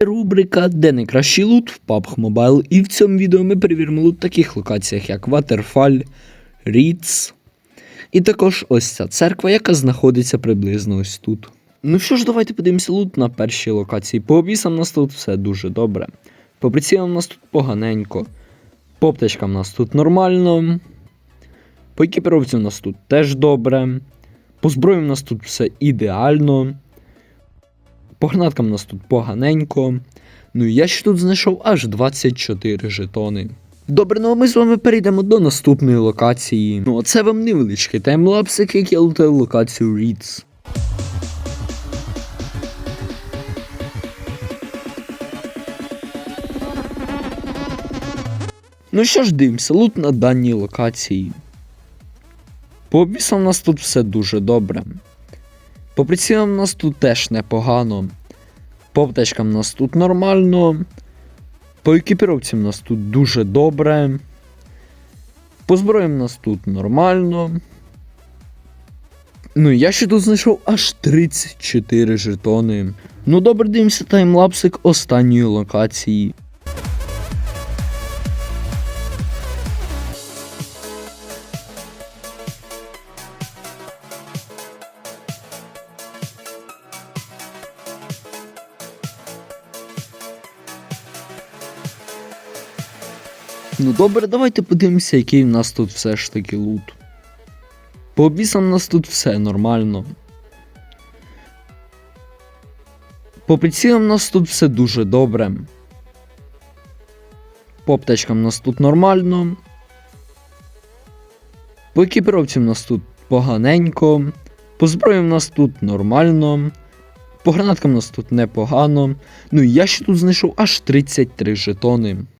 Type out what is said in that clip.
Рубрика Де найкращий лут в PUBG Mobile. І в цьому відео ми перевіримо лут в таких локаціях, як Waterfall, Ріц. І також ось ця церква, яка знаходиться приблизно ось тут. Ну що ж, давайте подивимося лут на першій локації. По обісам нас тут все дуже добре. По прицілам нас тут поганенько. По аптечкам нас тут нормально. По екіпіровці нас тут теж добре. По зброї нас тут все ідеально. По гранаткам у нас тут поганенько. Ну і я ще тут знайшов аж 24 жетони. Добре, ну а ми з вами перейдемо до наступної локації. Ну, а це вам невеличкий таймлапс, як я лутаю локацію Reeds. Ну що ж, дивимося, лут на даній локації. По у нас тут все дуже добре. По прицілам нас тут теж непогано. По аптечкам нас тут нормально. По екіпіровці у нас тут дуже добре. По зброї у нас тут нормально. Ну, я ще тут знайшов аж 34 жетони. Ну, добре, дивимося таймлапсик останньої локації. Ну добре, давайте подивимося, який в нас тут все ж таки лут. По обісам у нас тут все нормально. По прицілам у нас тут все дуже добре. По аптечкам у нас тут нормально. По екіпіровці у нас тут поганенько. По зброї у нас тут нормально. По гранаткам у нас тут непогано. Ну і я ще тут знайшов аж 33 жетони.